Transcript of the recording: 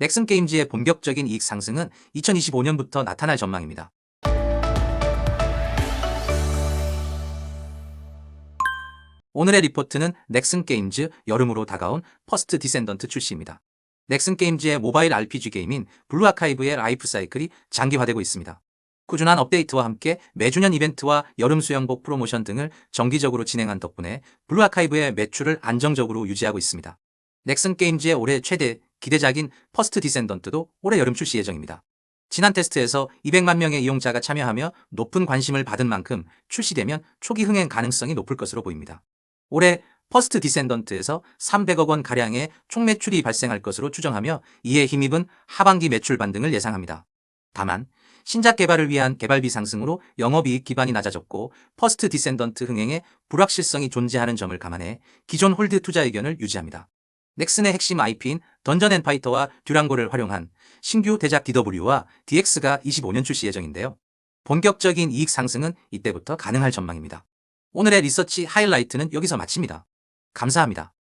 넥슨 게임즈의 본격적인 이익 상승은 2025년부터 나타날 전망입니다. 오늘의 리포트는 넥슨 게임즈 여름으로 다가온 퍼스트 디센던트 출시입니다. 넥슨 게임즈의 모바일 RPG 게임인 블루 아카이브의 라이프 사이클이 장기화되고 있습니다. 꾸준한 업데이트와 함께 매주년 이벤트와 여름 수영복 프로모션 등을 정기적으로 진행한 덕분에 블루 아카이브의 매출을 안정적으로 유지하고 있습니다. 넥슨 게임즈의 올해 최대 기대작인 퍼스트 디센던트도 올해 여름 출시 예정입니다. 지난 테스트에서 200만 명의 이용자가 참여하며 높은 관심을 받은 만큼 출시되면 초기 흥행 가능성이 높을 것으로 보입니다. 올해 퍼스트 디센던트에서 300억 원 가량의 총 매출이 발생할 것으로 추정하며 이에 힘입은 하반기 매출 반등을 예상합니다. 다만 신작 개발을 위한 개발비 상승으로 영업이익 기반이 낮아졌고 퍼스트 디센던트 흥행에 불확실성이 존재하는 점을 감안해 기존 홀드 투자 의견을 유지합니다. 넥슨의 핵심 IP인 던전 앤 파이터와 듀랑고를 활용한 신규 대작 DW와 DX가 25년 출시 예정인데요. 본격적인 이익 상승은 이때부터 가능할 전망입니다. 오늘의 리서치 하이라이트는 여기서 마칩니다. 감사합니다.